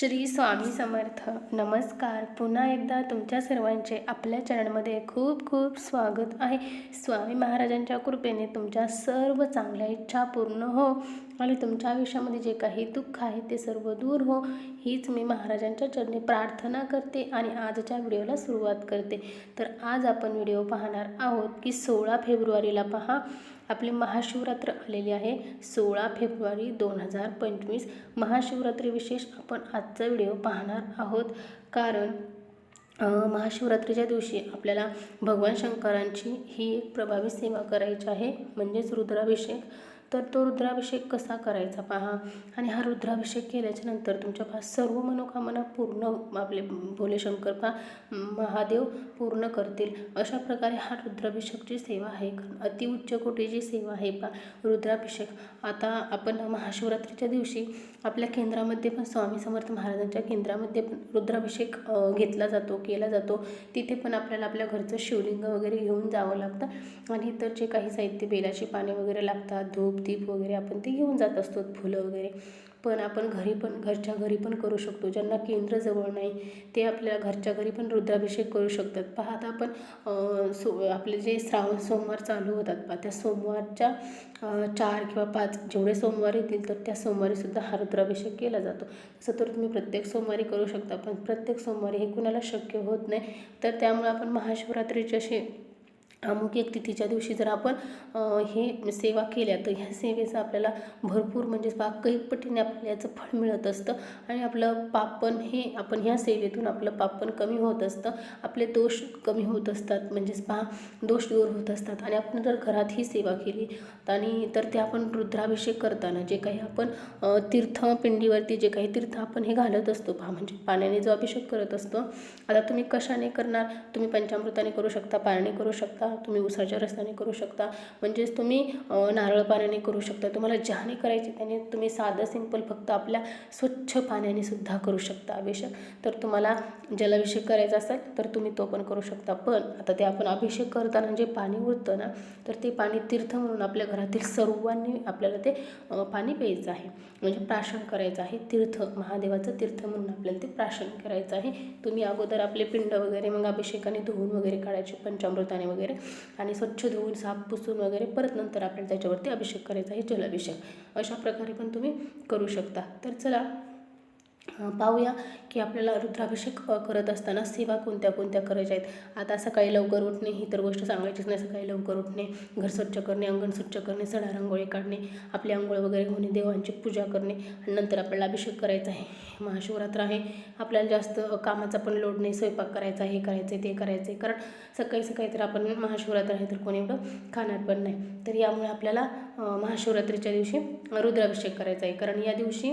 श्री स्वामी समर्थ. नमस्कार. पुन्हा एकदा तुमच्या सर्वांचे आपल्या चॅनलमध्ये खूप खूप स्वागत आहे. स्वामी महाराजांच्या कृपेने तुमच्या सर्व चांगल्या इच्छा पूर्ण हो आणि तुमच्या आयुष्यामध्ये जे काही दुःख आहे ते सर्व दूर हो. हीच मी महाराजांच्या चरणी प्रार्थना करते आणि आजच्या व्हिडिओला सुरुवात करते. तर आज आपण व्हिडिओ पाहणार आहोत की सोळा फेब्रुवारीला पहा. आपली महाशिवरात्र आलेली आहे सोळा फेब्रुवारी दोन हजार पंचवीस. महाशिवरात्री विशेष आपण आजचा व्हिडिओ पाहणार आहोत. कारण महाशिवरात्रीच्या दिवशी आपल्याला भगवान शंकरांची ही एक प्रभावी सेवा करायची आहे म्हणजेच रुद्राभिषेक. तर तो रुद्राभिषेक कसा करायचा पहा. आणि हा रुद्राभिषेक केल्याच्यानंतर तुमच्या पहा सर्व मनोकामना पूर्ण आपले भोले शंकर पहा महादेव पूर्ण करतील. अशा प्रकारे हा रुद्राभिषेकची सेवा आहे. अति उच्च कोटीची सेवा आहे पहा रुद्राभिषेक. आता आपण महाशिवरात्रीच्या दिवशी आपल्या केंद्रामध्ये पण स्वामी समर्थ महाराजांच्या केंद्रामध्ये पण रुद्राभिषेक घेतला जातो केला जातो. तिथे पण आपल्याला आपल्या घरचं शिवलिंग वगैरे घेऊन जावं लागतं. आणि इतर जे काही साहित्य बेलाची पाने वगैरे लागतात धूप दीप वगैरे आपण ते घेऊन जात असतो फुलं वगैरे. पण आपण घरी पण घरच्या घरी पण करू शकतो. ज्यांना केंद्र जवळ नाही ते आपल्या घरच्या घरी पण रुद्राभिषेक करू शकतात. पहा आता आपण सो आपले जे श्रावण सोमवार चालू होतात पहा त्या सोमवारच्या चार किंवा पाच जेवढे सोमवार येतील तर त्या सोमवारीसुद्धा हा रुद्राभिषेक केला जातो. तसं तर तुम्ही प्रत्येक सोमवारी करू शकता पण प्रत्येक सोमवारी हे कुणाला शक्य होत नाही. तर त्यामुळे आपण महाशिवरात्रीचे असे अमुक एक तिथीच्या दिवशी जर आपण हे सेवा केल्या तर ह्या सेवेचं आपल्याला भरपूर म्हणजे पाक कैक पटीने आपल्याला याचं फळ मिळत असतं. आणि आपलं पाप पण हे आपण ह्या सेवेतून आपलं पाप पण कमी होत असतं. आपले दोष कमी होत असतात. म्हणजेच पहा दोष दूर होत असतात. आणि आपण जर घरात ही सेवा केली आणि तर ते आपण रुद्राभिषेक करताना जे काही आपण तीर्थ पिंडीवरती जे काही तीर्थ आपण हे घालत असतो पहा म्हणजे पाण्याने जो अभिषेक करत असतो आता तुम्ही कशाने करणार? तुम्ही पंचामृताने करू शकता पाण्याने करू शकता तुम्ही उसाच्या रस्त्याने करू शकता. म्हणजेच तुम्ही नारळ पाण्याने करू शकता. तुम्हाला ज्याने करायचे त्याने तुम्ही साधं सिंपल फक्त आपल्या स्वच्छ पाण्याने सुद्धा करू शकता अभिषेक. तर तुम्हाला जलाभिषेक करायचा असेल तर तुम्ही तो पण करू शकता. पण आता ते आपण अभिषेक करताना जे पाणी उरतं ना तर ते पाणी तीर्थ म्हणून आपल्या घरातील सर्वांनी आपल्याला ते पाणी प्यायचं आहे. म्हणजे प्राशन करायचं आहे. तीर्थ महादेवाचं तीर्थ म्हणून आपल्याला ते प्राशन करायचं आहे. तुम्ही अगोदर आपले पिंड वगैरे मग अभिषेकाने धुवून वगैरे काढायचे पंचामृताने वगैरे आणि स्वच्छ धुवून साफ पुसून वगैरे परत नंतर आपल्याला त्याच्यावरती अभिषेक करायचा आहे जलाभिषेक. अशा प्रकारे पण तुम्ही करू शकता. तर चला पाहूया की आपल्याला रुद्राभिषेक करत असताना सेवा कोणत्या कोणत्या करायच्या आहेत? आता सकाळी लवकर उठणे ही तर गोष्ट सांगायचीच नाही. सकाळी लवकर उठणे घर स्वच्छ करणे अंगण स्वच्छ करणे सडा रांगोळी काढणे आपली आंघोळ वगैरे होणे देवांची पूजा करणे आणि नंतर आपल्याला अभिषेक करायचा आहे. महाशिवरात्र आहे. आपल्याला जास्त कामाचा पण लोड नाही. स्वयंपाक करायचा हे करायचं आहे ते करायचं आहे कारण सकाळी सकाळी तर आपण महाशिवरात्र आहे तर कोणी एवढं खाणार पण नाही. तर यामुळे आपल्याला महाशिवरात्रीच्या दिवशी रुद्राभिषेक करायचा आहे. कारण या दिवशी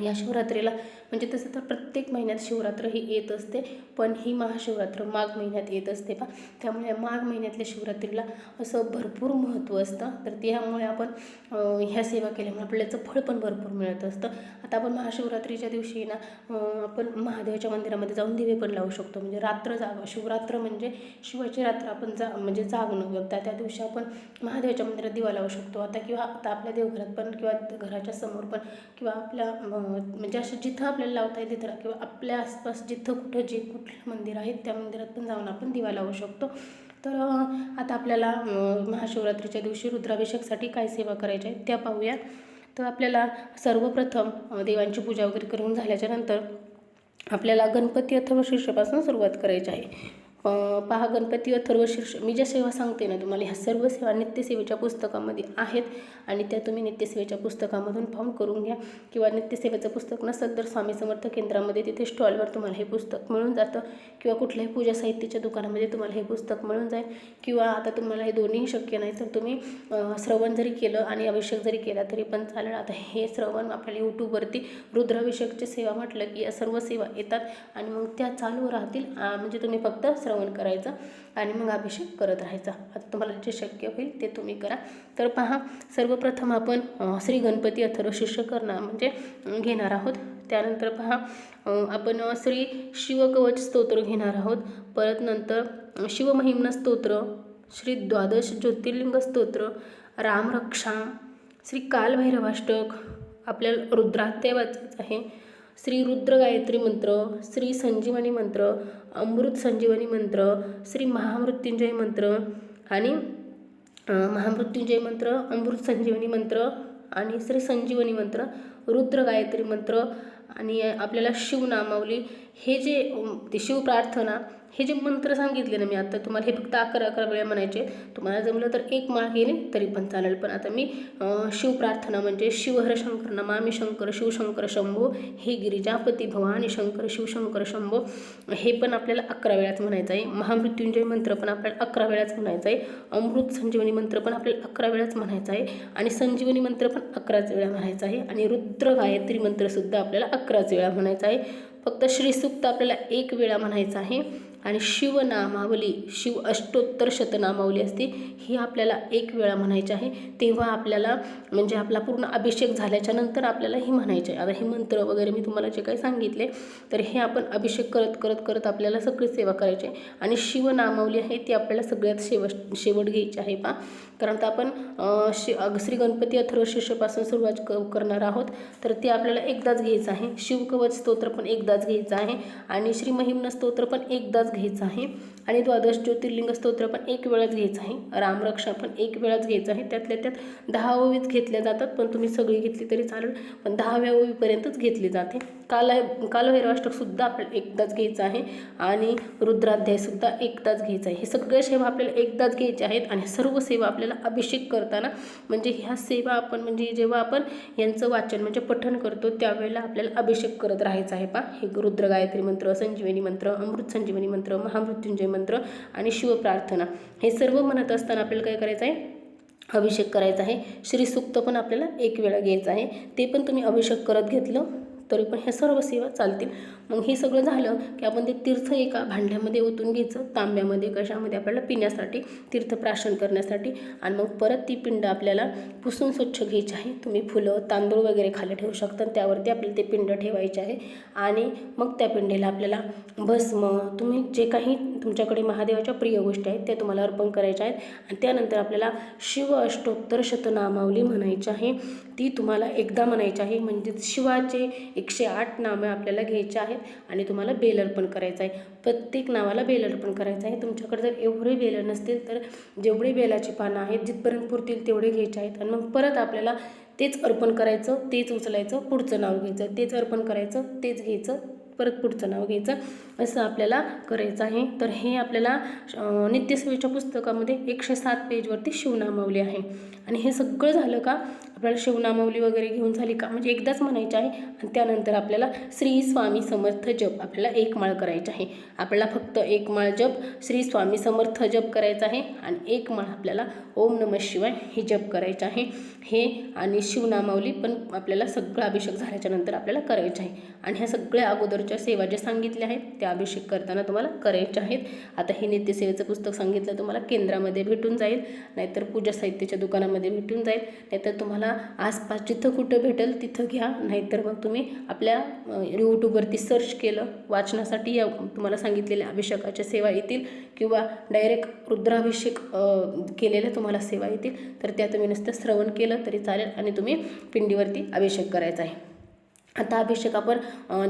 या शिवरात्रीला. म्हणजे तसं तर प्रत्येक महिन्यात शिवरात्र ही येत असते पण ही महाशिवरात्र माघ महिन्यात येत असते पा त्यामुळे माघ महिन्यातल्या शिवरात्रीला असं भरपूर महत्त्व असतं. तर त्यामुळे आपण ह्या सेवा केल्यामुळे आपल्याचं फळ पण भरपूर मिळत असतं. आता आपण महाशिवरात्रीच्या दिवशी ना आपण महादेवाच्या मंदिरामध्ये जाऊन दिवे पण लावू शकतो. म्हणजे रात्र जाग शिवरात्र म्हणजे शिवाची रात्र आपण जा म्हणजे जागणं त्या त्या दिवशी आपण महादेवाच्या मंदिरात दिवा लावू शकतो. आता किंवा आता आपल्या देवघरात पण किंवा घराच्या समोर पण किंवा आपल्या म्हणजे असं जिथं आपल्याला लावता येते तिथं किंवा आपल्या आसपास जिथं कुठं जे कुठलं मंदिर आहे त्या मंदिरात पण जाऊन आपण दिवा लावू शकतो. तर आता आपल्याला महाशिवरात्रीच्या दिवशी रुद्राभिषेकसाठी काय सेवा करायच्या आहेत त्या पाहूया. तर आपल्याला सर्वप्रथम देवांची पूजा वगैरे करून झाल्याच्यानंतर आपल्याला गणपती अथवा शिष्यापासून सुरुवात करायची आहे. पहा गणपती अथर्व शीर्ष. मी ज्या सेवा सांगते ना तुम्हाला ह्या सर्व सेवा नित्यसेवेच्या पुस्तकामध्ये आहेत. आणि त्या तुम्ही नित्यसेवेच्या पुस्तकामधून पाहून करून घ्या. किंवा नित्यसेवेचं पुस्तक नसेल तर स्वामी समर्थ केंद्रामध्ये तिथे स्टॉलवर तुम्हाला हे पुस्तक मिळून जातं. किंवा कुठल्याही पूजा साहित्याच्या दुकानामध्ये तुम्हाला हे पुस्तक मिळून जाईल. किंवा आता तुम्हाला हे दोन्ही शक्य नाही तर तुम्ही श्रवण जरी केलं आणि अभिषेक जरी केला तरी पण चालेल. आता हे श्रवण आपल्याला यूट्यूबवरती रुद्राभिषेकची सेवा म्हटलं की या सर्व सेवा येतात. आणि मग त्या चालू राहतील. म्हणजे तुम्ही फक्त श्रवण श्रवण करायचं आणि मग अभिषेक करत राहायचा. आता तुम्हाला जे शक्य होईल ते तुम्ही करा. तर पहा सर्वप्रथम आपण श्री गणपती अथर्व शिष्य करणार म्हणजे घेणार आहोत. त्यानंतर पहा आपण श्री शिवकवच स्तोत्र घेणार आहोत. परत नंतर अ, शिवमहिम्न स्तोत्र श्री द्वादश ज्योतिर्लिंग स्तोत्र रामरक्षा श्री कालभैरवाष्टक आपल्याला रुद्रात्य वाचायचं आहे. श्री रुद्र गायत्री मंत्र श्री संजीवनी मंत्र अमृत संजीवनी मंत्र श्री महामृत्युंजय मंत्र आणि महामृत्युंजय मंत्र अमृत संजीवनी मंत्र आणि श्री संजीवनी मंत्र रुद्र गायत्री मंत्र आणि आपल्याला शिवनामावली हे जे ते शिवप्रार्थना हे जे मंत्र सांगितले ना मी आता तुम्हाला हे फक्त अकरा अकरा वेळा म्हणायचे तुम्हाला जमलं तर एक माळ घेणे तरी पण चालेल. पण आता मी शिवप्रार्थना म्हणजे शिवहर शंकर नमामि शंकर शिवशंकर शंभो हे गिरिजापती भवानी शंकर शिवशंकर शंभो हे पण आपल्याला अकरा वेळाच म्हणायचं आहे. महामृत्युंजय मंत्र पण आपल्याला अकरा वेळाच म्हणायचं आहे. अमृत संजीवनी मंत्र पण आपल्याला अकरा वेळाच म्हणायचं आहे. आणि संजीवनी मंत्र पण अकराच वेळा म्हणायचा आहे. आणि रुद्र गायत्री मंत्रसुद्धा आपल्याला अकराच वेळा म्हणायचा आहे. फक्त श्रीसूक्त आपल्याला एक वेळा म्हणायचं आहे. आणि शिवनामावली शिव अष्टोत्तर शतनामावली असते ही आपल्याला एक वेळा म्हणायची आहे. तेव्हा आपल्याला म्हणजे आपला पूर्ण अभिषेक झाल्याच्यानंतर आपल्याला ही म्हणायचे आहे. आता हे मंत्र वगैरे मी तुम्हाला जे काही सांगितले तर हे आपण अभिषेक करत करत करत आपल्याला सगळी सेवा करायची आहे. आणि शिवनामावली आहे ती आपल्याला सगळ्यात शेवट शेवट घ्यायची आहे पा कारण आता आपण शि अग- श्री गणपती अथर्व शिष्यपासून सुरुवात क करणार आहोत तर ते आपल्याला एकदाच घ्यायचं आहे. शिवकवच स्तोत्र पण एकदाच घ्यायचं आहे. आणि श्री महिम्न स्तोत्र पण एकदाच घ्यायचा आहे. आणि द्वादश ज्योतिर्लिंग स्तोत्र पण एक वेळाच घ्यायचं आहे. रामरक्षा पण एक वेळाच घ्यायचं आहे. त्यातल्या त्यात दहा ओवीच घेतल्या जातात पण तुम्ही सगळी घेतली तरी चालेल पण दहाव्या ओवीपर्यंतच घेतली जाते. काल कालभैरवाष्टकसुद्धा आपल्याला एकदाच घ्यायचं आहे आणि रुद्राध्यायसुद्धा एकदाच घ्यायचं आहे. हे सगळ्या सेवा आपल्याला एकदाच घ्यायच्या आहेत आणि सर्व सेवा आपल्याला अभिषेक करताना म्हणजे ह्या सेवा आपण म्हणजे जेव्हा आपण यांचं वाचन म्हणजे पठण करतो त्यावेळेला आपल्याला अभिषेक करत राहायचं आहे. पा हे रुद्र गायत्री मंत्र संजीवनी मंत्र अमृत संजीवनी मंत्र महामृत्युंजय मंत्र आणि शिवप्रार्थना हे सर्व म्हणत असताना आपल्याला काय करायचं आहे? अभिषेक करायचा आहे. श्रीसूक्त पण आपल्याला एक वेळा घ्यायचं आहे. ते पण तुम्ही अभिषेक करत घेतलं. तरी पण ह्या सर्व सेवा चालतील. मग हे सगळं झालं की आपण ते तीर्थ एका भांड्यामध्ये ओतून घ्यायचं तांब्यामध्ये कशामध्ये आपल्याला पिण्यासाठी तीर्थप्राशन करण्यासाठी आणि मग परत ती पिंड आपल्याला पुसून स्वच्छ घ्यायची आहे. तुम्ही फुलं तांदूळ वगैरे खाली ठेवू शकता त्यावरती आपल्याला ते पिंड ठेवायचे आहे. आणि मग त्या पिंडेला आपल्याला भस्म तुम्ही जे काही तुमच्याकडे महादेवाच्या प्रिय गोष्टी आहेत त्या तुम्हाला अर्पण करायच्या आहेत. आणि त्यानंतर आपल्याला शिव अष्टोत्तर शतनामावली म्हणायची आहे. ती तुम्हाला एकदा म्हणायची आहे. म्हणजे शिवाचे एकशे आठ नावं आपल्याला घ्यायचे आहेत आणि तुम्हाला बेल अर्पण करायचं आहे. प्रत्येक नावाला बेल अर्पण करायचं आहे. तुमच्याकडे जर एवढे बेलर नसतील तर जेवढे बेलाची पानं आहेत जिथपर्यंत पुरतील तेवढे घ्यायचे आहेत. आणि मग परत आपल्याला तेच अर्पण करायचं तेच उचलायचं पुढचं नाव घ्यायचं तेच अर्पण करायचं तेच घ्यायचं परत पुढचं नाव घ्यायचं असं आपल्याला करायचं आहे. तर हे आपल्याला नित्यसेवेच्या पुस्तकामध्ये एकशे सात पेजवरती शिवनामावले आहे. आणि हे सगळं झालं का? आपल्याला शिवनामावली वगैरे घेऊन झाली का? म्हणजे एकदाच म्हणायचं आहे. आणि त्यानंतर आपल्याला श्री स्वामी समर्थ जप आपल्याला एक माळ करायचा आहे. आपल्याला फक्त एक माळ जप श्री स्वामी समर्थ जप करायचा आहे. आणि एक माळ आपल्याला ओम नम शिवाय हे जप करायचं आहे. हे आणि शिवनामावली पण आपल्याला सगळं अभिषेक झाल्याच्यानंतर आपल्याला करायचं आहे. आणि ह्या सगळ्या अगोदरच्या सेवा ज्या सांगितल्या आहेत त्या अभिषेक करताना तुम्हाला करायच्या आहेत. आता हे नित्यसेवेचं पुस्तक सांगितलं तुम्हाला केंद्रामध्ये भेटून जाईल. नाहीतर पूजा साहित्याच्या दुकानामध्ये भेटून जाईल. नाहीतर तुम्हाला आसपास जिथं कुठं भेटेल तिथं घ्या. नाहीतर मग तुम्ही आपल्या यूट्यूबवरती सर्च केलं वाचनासाठी या तुम्हाला सांगितलेल्या अभिषेकाच्या सेवा येतील किंवा डायरेक्ट रुद्राभिषेक केलेल्या तुम्हाला सेवा येतील तर त्या तुम्ही नुसतं श्रवण केलं तरी चालेल आणि तुम्ही पिंडीवरती अभिषेक करायचा आहे. आता अभिषेक आपण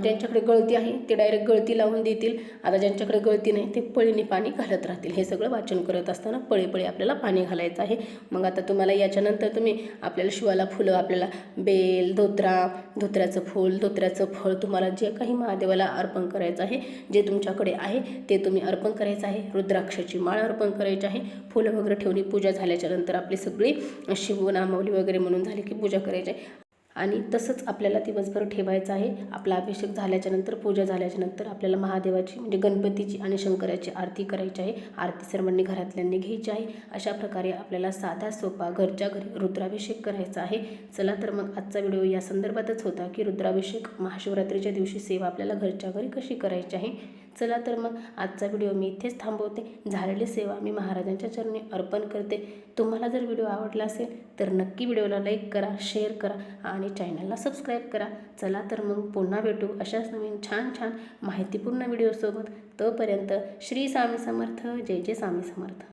ज्यांच्याकडे गळती आहे ते डायरेक्ट गळती लावून देतील. आता ज्यांच्याकडे गळती नाही ते पळीने पाणी घालत राहतील. हे सगळं वाचन करत असताना पळे पळे आपल्याला पाणी घालायचं आहे. मग आता तुम्हाला याच्यानंतर तुम्ही आपल्याला शिवाला फुलं आपल्याला बेल धोत्रा धोत्र्याचं फूल धोत्र्याचं फळ तुम्हाला जे काही महादेवाला अर्पण करायचं आहे जे तुमच्याकडे आहे ते तुम्ही अर्पण करायचं आहे. रुद्राक्षाची माळ अर्पण करायची आहे. फुलं वगैरे ठेवली पूजा झाल्याच्यानंतर आपली सगळी शिवनामावली वगैरे म्हणून झाली की पूजा करायची आहे. आणि तसंच आपल्याला दिवसभर ठेवायचं आहे. आपला अभिषेक झाल्याच्यानंतर पूजा झाल्याच्यानंतर आपल्याला महादेवाची म्हणजे गणपतीची आणि शंकराची आरती करायची आहे. आरती सर्वांनी घरातल्यांनी घ्यायची आहे. अशा प्रकारे आपल्याला साधा सोपा घरच्या घरी रुद्राभिषेक करायचा आहे. चला तर मग आजचा व्हिडिओ या संदर्भातच होता की रुद्राभिषेक महाशिवरात्रीच्या दिवशी सेवा आपल्याला घरच्या घरी कशी करायची आहे? चला तर मग आजचा व्हिडिओ मी इथेच थांबवते. झालेली सेवा मी महाराजांच्या चरणी अर्पण करते. तुम्हाला जर व्हिडिओ आवडला असेल तर नक्की व्हिडिओला लाईक करा शेअर करा आणि चॅनलला सबस्क्राईब करा. चला तर मग पुन्हा भेटू अशाच नवीन छान छान माहितीपूर्ण व्हिडिओसोबत. तोपर्यंत श्री स्वामी समर्थ. जय जय स्वामी समर्थ.